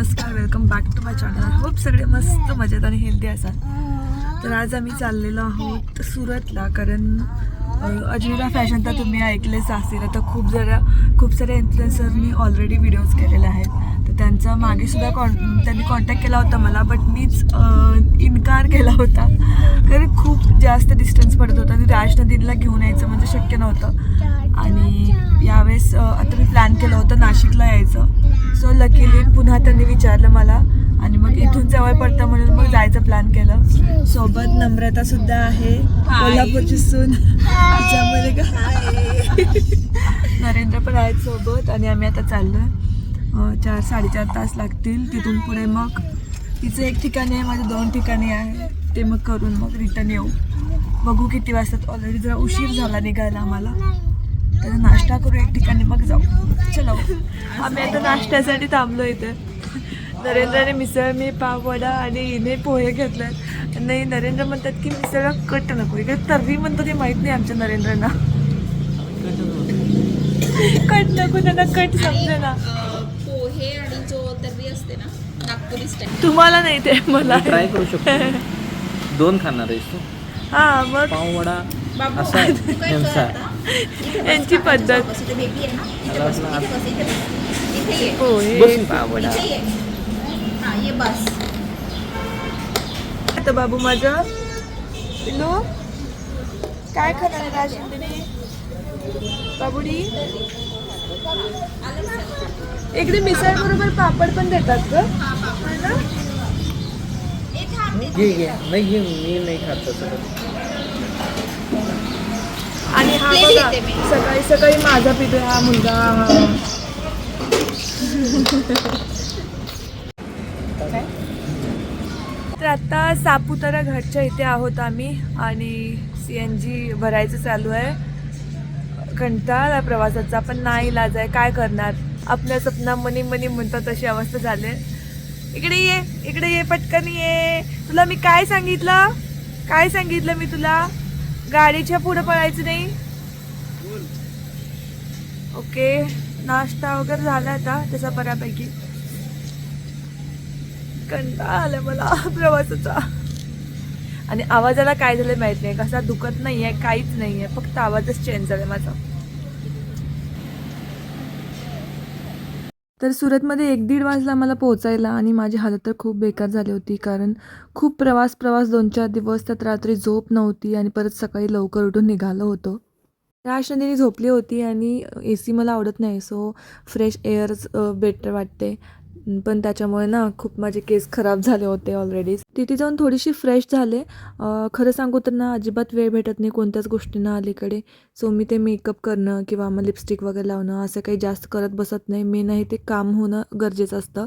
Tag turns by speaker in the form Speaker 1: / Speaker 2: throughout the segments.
Speaker 1: नमस्कार welcome back to my channel hope सगळे मस्त मजेत आणि हेल्दी असाल. तर आज आम्ही चाललेलो आहोत सुरतला कारण अजिरा फॅशन तर तुम्ही ऐकलेच असेल. आता खूप जरा खूप साऱ्या इन्फ्लुएन्सरनी ऑलरेडी व्हिडिओज केलेले आहेत. तर त्यांचा मागे सुद्धा कॉन त्यांनी कॉन्टॅक्ट केला होता मला बट मीच इन्कार केला होता. कारण खूप जास्त डिस्टन्स पडत होता. आणि राज नदीला घेऊन यायचं म्हणजे शक्य नव्हतं. आणि यावेळेस आता मी प्लॅन केलं होतं नाशिकला यायचं. सो लकीली पुन्हा त्यांनी विचारलं मला. आणि मग इथून जवळ पडतं म्हणून मग जायचं प्लॅन केलं. सोबत नम्रता सुद्धा आहे. कोल्हापूरची सून. त्याच्यामध्ये का? नरेंद्र पण आहेत सोबत. आणि आम्ही आता चाललो चार साडेचार तास लागतील. तिथून पुढे मग तिचं एक ठिकाणी आहे माझं दोन ठिकाणी आहे. ते मग करून मग रिटर्न येऊ. बघू किती वाजतात. ऑलरेडी जरा उशीर झाला निघायला आम्हाला. तर नाश्ता करू एक ठिकाणी. मग जाऊ. चलो. आम्ही आता नाश्त्यासाठी थांबलो इथे. नरेंद्रने मिसळ मी पाववडा आणि हिने पोहे घेतले नाही नरेंद्र म्हणतात की मिसळला कट नको. इकडे तर्री म्हणतो ते माहीत नाही आमच्या नरेंद्रना. कट नको त्यांना कट समजे ना
Speaker 2: पोहे आणि जो तर्री असते ना नागपुरी स्टाईल
Speaker 1: तुम्हाला नाही ते मला
Speaker 3: ट्राय करू शकतो. दोन खाणार आहेस तू.
Speaker 1: हा मग
Speaker 3: पाववडा असा आहे यांचा?
Speaker 1: यांची पद्धत. पोहे
Speaker 2: हा ये. बस.
Speaker 1: आता बाबू माझं. पिलू काय खाणार आहे राज बाबुडी? इकडे मिसळ बरोबर पापड पण देतात ग?
Speaker 3: घे घे नाही घे मी नाही खात तसं
Speaker 1: आणि हा बघा. सकाळी सकाळी माझा पितो हा मुलगा हा. तर आता सापुतारा घाटच्या इथे आहोत आम्ही आणि सी एन जी भरायचं चालू आहे. कंटाळा प्रवासाचा पण नाही लाज आहे. काय करणार? आपल्या सपना मनी मनी म्हणतात तशी अवस्था झाली इकडे ये इकडे ये पटकन ये. तुला मी काय सांगितलं? काय सांगितलं मी तुला? गाडीच्या पुढे पळायचं नाही? ओके. नाश्ता वगैरे झाला आता त्याचा बऱ्यापैकी. कंटाळा आला मला प्रवासाचा. आणि आवाजाला काय झालं माहीत नाही. कसा दुखत नाहीये काहीच नाहीये. फक्त आवाजच चेंज झालाय माझा. तर सुरतमध्ये एक दीड वाजला मला पोहोचायला आणि माझी हालत तर खूप बेकार झाली होती कारण खूप प्रवास प्रवास दोन चार दिवस त्यात रात्री झोप नव्हती आणि परत सकाळी लवकर उठून निघालो होतो. राज नंदिनी झोपली होती आणि ए सी मला आवडत नाही सो फ्रेश एअर्स बेटर वाटते. पण त्याच्यामुळे ना खूप माझे केस खराब झाले होते ऑलरेडी तिथे जाऊन थोडीशी फ्रेश झाले. खरं सांगू तर ना अजिबात वेळ भेटत नाही कोणत्याच गोष्टींना अलीकडे. सो मी ते मेकअप करणं किंवा मग लिपस्टिक वगैरे लावणं असं काही जास्त करत बसत नाही. मी नाही ते काम होणं गरजेचं असतं.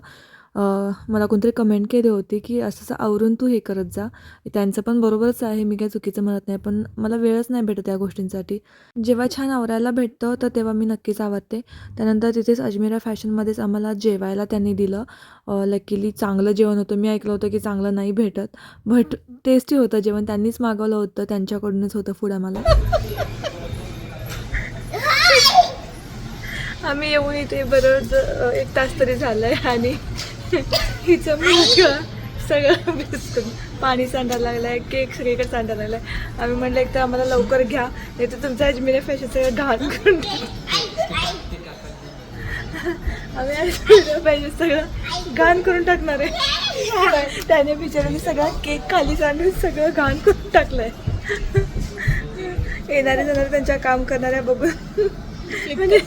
Speaker 1: मला कोणतरी कमेंट केली होती की असं असं आवरून तू हे करत जा. त्यांचं पण बरोबरच आहे. मी काय चुकीचं म्हणत नाही पण मला वेळच नाही भेटत या गोष्टींसाठी. जेव्हा छान आवरायला भेटतं तर तेव्हा मी नक्कीच आवडते त्यानंतर तिथेच अजमेरा फॅशनमध्येच आम्हाला जेवायला त्यांनी दिलं. लकीली चांगलं जेवण होतं. मी ऐकलं होतं की चांगलं नाही भेटत. बट टेस्टी होतं जेवण. त्यांनीच मागवलं होतं. त्यांच्याकडूनच होतं फूड आम्हाला. आम्ही येऊन इथे बरोबर एक तास तरी झालं आहे आणि हिचं मुलगा सगळं बिस्कुट. पाणी सांडायला लागलं आहे केक सगळीकडे सांडायला लागला आहे आम्ही म्हटलं एक तर आम्हाला लवकर घ्या नाही तर तुमचं अजमेर फॅशन सगळं घाण करून आम्ही अजमेर फॅशन सगळं घाण करून टाकणार आहे. त्याने बिचाराने सगळा केक खाली सांडून सगळं घाण करून टाकलंय. येणारे जाणारे त्यांच्या काम करणाऱ्या बघून. म्हणजे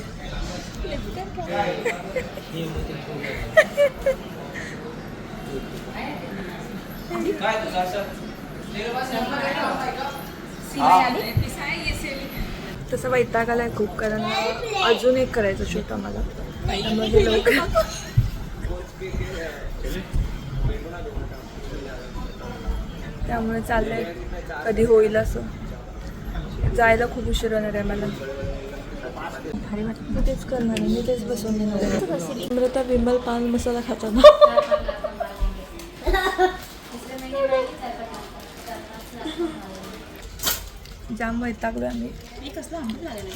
Speaker 1: तसं वैताग आलाय खूप कारण अजून एक करायचं शूट आम्हाला. लवकर त्यामुळे चाललंय. कधी होईल असं. जायला खूप उशीर होणार आहे मला मी तेच करणार आहे. मी तेच बसवून देणार आहे. अमृता विमल पान मसाला खाताना जाम वैतागलो आम्ही.
Speaker 2: कसलं आंबट लागलं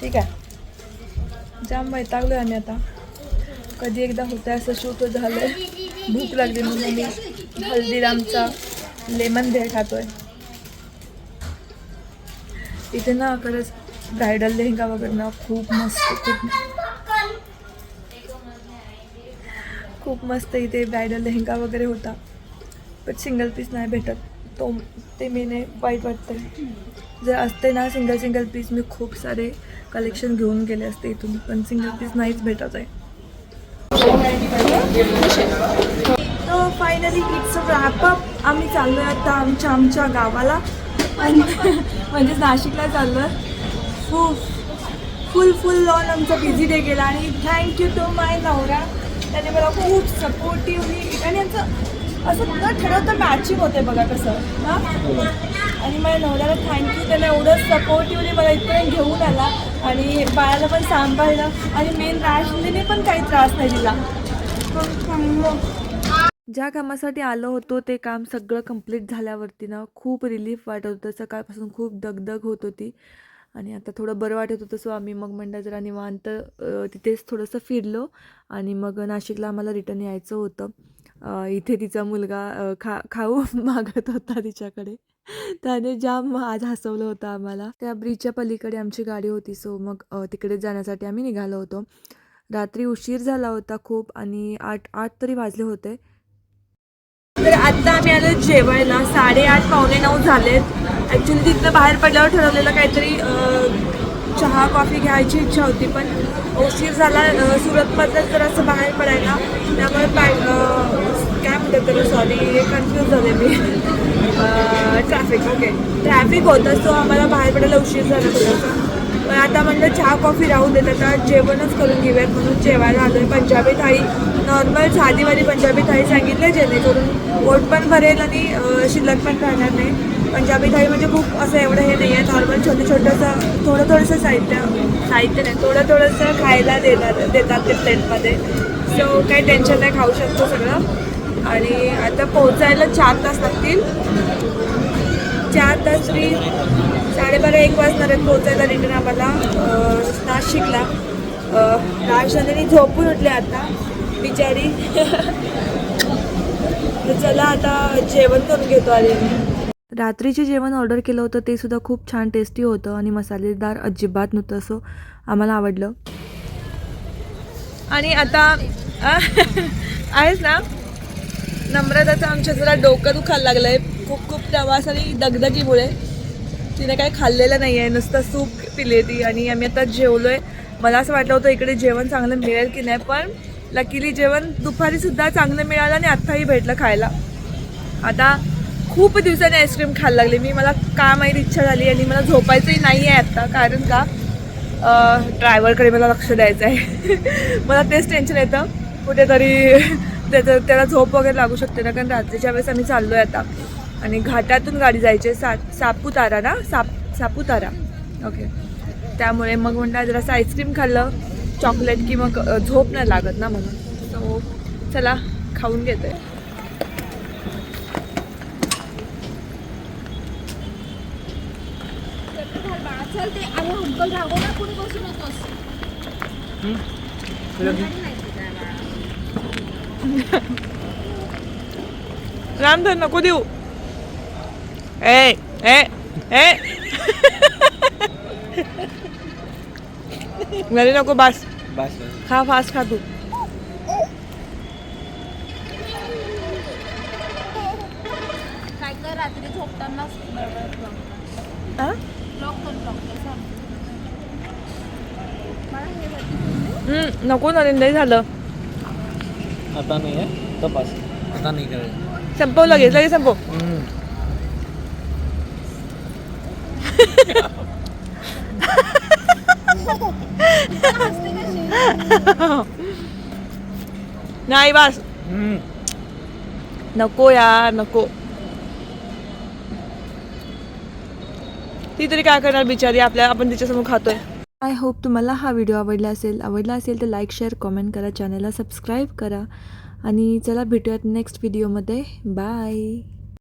Speaker 1: ठीक आहे. जाम वैतागलो आणि आता. कधी एकदा होतं असं शूट झालं भूक लागली म्हणून मी हल्दीरामचा लेमन भेळ खातोय. इथे ना खरंच ब्रायडल लेहंगा वगैरे ना खूप मस्त खूप खूप मस्त इथे ब्रायडल लेहंगा वगैरे होता. पण सिंगल पीस नाही भेटत. तो ते मी नाही वाईट वाटतं जर असते ना सिंगल सिंगल पीस मी खूप सारे कलेक्शन घेऊन गेले असते इथून पण सिंगल पीस नाहीच भेटत आहे. तर फायनली इट्स रॅपअप आम्ही चाललो आहे आता आमच्या आमच्या गावाला. आणि- म्हणजेच नाशिकला चाललो आहे खूप फुल फुल लॉन आमचा बिझी डे गेला. आणि थँक्यू टू माय नवरा. त्याने मला खूप सपोर्टिव्हली आणि आमचं असं न ठरवतं मॅचिंग होते बघा कसं हां? आणि माझ्या नवऱ्याला थँक्यू त्याने एवढं सपोर्टिव्हली मला इथपर्यंत घेऊन आला. आणि बाळाला पण सांभाळलं. आणि मेन राजनीने पण काही त्रास नाही दिला. ज्या कामासाठी आलो होतो ते काम सगळं कंप्लीट झाल्यावरती ना खूप रिलीफ वाटत होतं. सकाळपासून खूप दगदग होत होती. आणि आता थोडं बरं वाटत होतं सो आम्ही मग म्हणलं जरा निवांत तिथेच थोडंसं फिरलो आणि मग नाशिकला आम्हाला रिटर्न यायचं होतं. इथे तिचा मुलगा खा खाऊ मागत होता तिच्याकडे. त्याने जाम आज हसवलं होतं आम्हाला. त्या ब्रिजच्या पलीकडे आमची गाडी होती सो मग तिकडे जाण्यासाठी आम्ही निघालो होतो. रात्री उशीर झाला होता खूप आणि आठ आठ तरी वाजले होते. तर आत्ता आम्ही आलो जेवायला. साडेआठ पावणे नऊ झालेत. ॲक्च्युली तिथनं बाहेर पडल्यावर ठरवलेलं काहीतरी चहा कॉफी घ्यायची इच्छा होती पण उशीर झाला सुरतमधलं जर असं बाहेर पडायला त्यामुळे पॅ काय म्हणतात त्याला सॉरी कन्फ्यूज झाले मी. ट्रॅफिक ओके ट्रॅफिक होतं सो आम्हाला बाहेर पडायला उशीर झाला थोडासा. पण आता म्हणलं चहा कॉफी राहू देत आता जेवणच करून घेऊयात म्हणून जेवायला आलो आहे पंजाबी थाळी नॉर्मल साधीवाली पंजाबी थाळी सांगितलं जेणेकरून पोट पण भरेल आणि शिल्लक पण राहणार नाही. पंजाबी थाळी म्हणजे खूप असं एवढं हे नाही आहे नॉर्मल छोटं छोटंसं थोडं थोडंसं साहित्य. साहित्य नाही थोडं थोडंसं खायला देणार देतात ते प्लेटमध्ये सो काही टेन्शन नाही खाऊ शकतो सगळं. आणि आता पोहोचायला चार तास लागतील. चार तास तरी साडेबारा एक वाजणार आहेत पोहोचायला रिटर्न आम्हाला. नाशिकला. राजधानी झोपून उठले आता बिचारी. चला आता जेवण करून घेतो आधी. रात्रीचे जेवण ऑर्डर केलं होतं ते सुद्धा खूप छान टेस्टी होतं आणि मसालेदार अजिबात नव्हतं असं आम्हाला आवडलं. आणि आता आहेस ना? नम्रताचं आमच्या जरा डोकं दुखायला लागलं आहे खूप खूप प्रवास आणि दगदगीमुळे तिने काही खाल्लेलं नाही आहे नुसतं सूप पिले ती आणि आम्ही आता जेवलो आहे मला असं वाटलं होतं इकडे जेवण चांगलं मिळेल की नाही पण लकीली जेवण दुपारीसुद्धा चांगलं मिळालं आणि आत्ताही भेटलं खायला. आता खूप दिवसांनी आईस्क्रीम खायला लागली. मी मला का माहीत इच्छा झाली आणि मला झोपायचंही नाही आहे आत्ता कारण का? ड्रायव्हरकडे मला लक्ष द्यायचं आहे. मला तेच टेन्शन येतं. कुठेतरी त्याचं त्याला झोप वगैरे लागू शकते ना. कारण रात्रीच्या वेळेस आम्ही चाललो आहे आता. आणि घाटातून गाडी जायची आहे. सा सापुतारा ना? साप सापुतारा. ओके त्यामुळे मग म्हणलं जरासं आईस्क्रीम खाल्लं. चॉकलेट की मग झोप नाही लागत ना म्हणून. सो चला खाऊन घेते
Speaker 2: चल ते अरे अंकल रागो ना कुणी बसू नकोस
Speaker 1: रामधन नको देऊ. ए ए ए. घरी नको बस.
Speaker 3: बस.
Speaker 1: खा फास्ट खा तू
Speaker 2: काय कर रात्री झोपताना
Speaker 1: हा?
Speaker 2: लॉक करून टाकतो मला हे वरती
Speaker 1: हम्म, नको नरेंद्र झालं.
Speaker 3: आता नाही आहे तपास. आता नाही करायचं.
Speaker 1: संपव लगेच लगेच संपव. नाही बस. नको यार नको. ती तरी काय करणार बिचारी आपल्या आपण तिच्यासमोर खातोय. आय होप तुम्हाला हा व्हिडिओ आवडला असेल. आवडला असेल तर लाईक शेअर कॉमेंट करा. चॅनलला सबस्क्राईब करा. आणि चला भेटूयात नेक्स्ट व्हिडिओमध्ये बाय